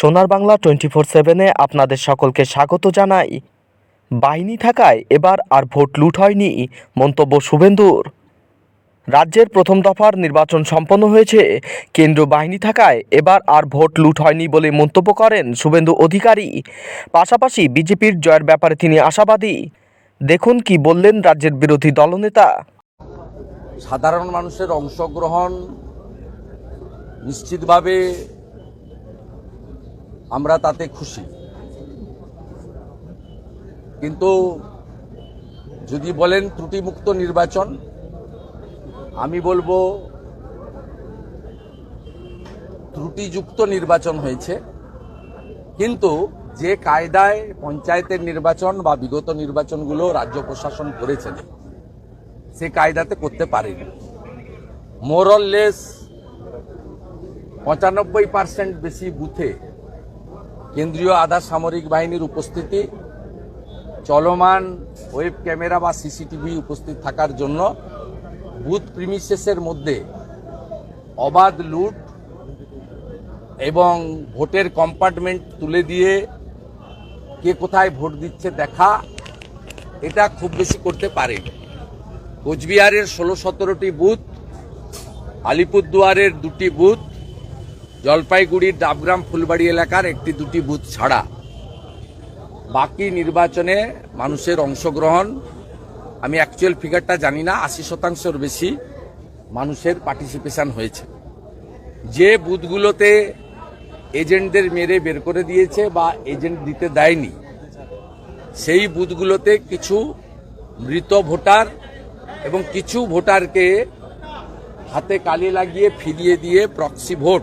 সোনার Bangla twenty four সেভেনে আপনাদের সকলকে স্বাগত জানাই। বাহিনী থাকায় এবার আর ভোট লুট হয়নি, মন্তব্য শুভেন্দুর। রাজ্যের প্রথম দফার নির্বাচন সম্পন্ন হয়েছে কেন্দ্র বাহিনী থাকায় এবার আর ভোট লুট হয়নি বলে মন্তব্য করেন শুভেন্দু অধিকারী। পাশাপাশি বিজেপির জয়ের ব্যাপারে তিনি আশাবাদী। দেখুন কি বললেন রাজ্যের বিরোধী দলনেতা। সাধারণ মানুষের অংশগ্রহণ নিশ্চিতভাবে আমরা তাতে খুশি। কিন্তু যদি বলেন ত্রুটিমুক্ত নির্বাচন, আমি বলব ত্রুটিযুক্ত নির্বাচন হয়েছে। কিন্তু যে কায়দায় পঞ্চায়েতের নির্বাচন বা বিগত নির্বাচনগুলো রাজ্য প্রশাসন করেছেন সে কায়দাতে করতে পারেনি। মোরললেস পঁচানব্বই পার্সেন্ট বেশি বুথে কেন্দ্রীয় আধা সামরিক বাহিনীর উপস্থিতি, চলমান ওয়েব ক্যামেরা বা সিসিটিভি উপস্থিত থাকার জন্য বুথ প্রিমিসেসের মধ্যে অবাধ লুট এবং ভোটের কম্পার্টমেন্ট তুলে দিয়ে কে কোথায় ভোট দিচ্ছে দেখা, এটা খুব বেশি করতে পারে কোচবিহারের ষোলো সতেরোটি বুথ, আলিপুরদুয়ারের দুটি বুথ জলপাইগুড়ির ডাবগ্রাম ফুলবাড়ি এলাকার একটি দুটি বুথ ছাড়া। বাকি নির্বাচনে মানুষের অংশগ্রহণ, আমি অ্যাকচুয়াল ফিগারটা জানি না, আশি শতাংশের বেশি মানুষের পার্টিসিপেশন হয়েছে। যে বুথগুলোতে এজেন্টদের মেরে বের করে দিয়েছে বা এজেন্ট দিতে দেয়নি, সেই বুথগুলোতে কিছু মৃত ভোটার এবং কিছু ভোটারকে হাতে কালি লাগিয়ে ফিরিয়ে দিয়ে প্রক্সি ভোট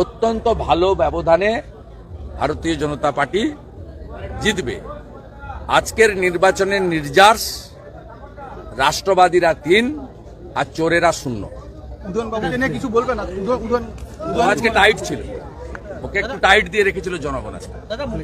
অত্যন্ত ভালো ব্যবধানে ভারতীয় জনতা পার্টি জিতবে। আজকের নির্বাচনের নির্যাস রাষ্ট্রবাদীরা তিন আর চোরেরা শূন্য। কিছু বলবেন আজকে টাইট ছিল। ওকে একটু টাইট দিয়ে রেখেছিল জনগণ আজকে।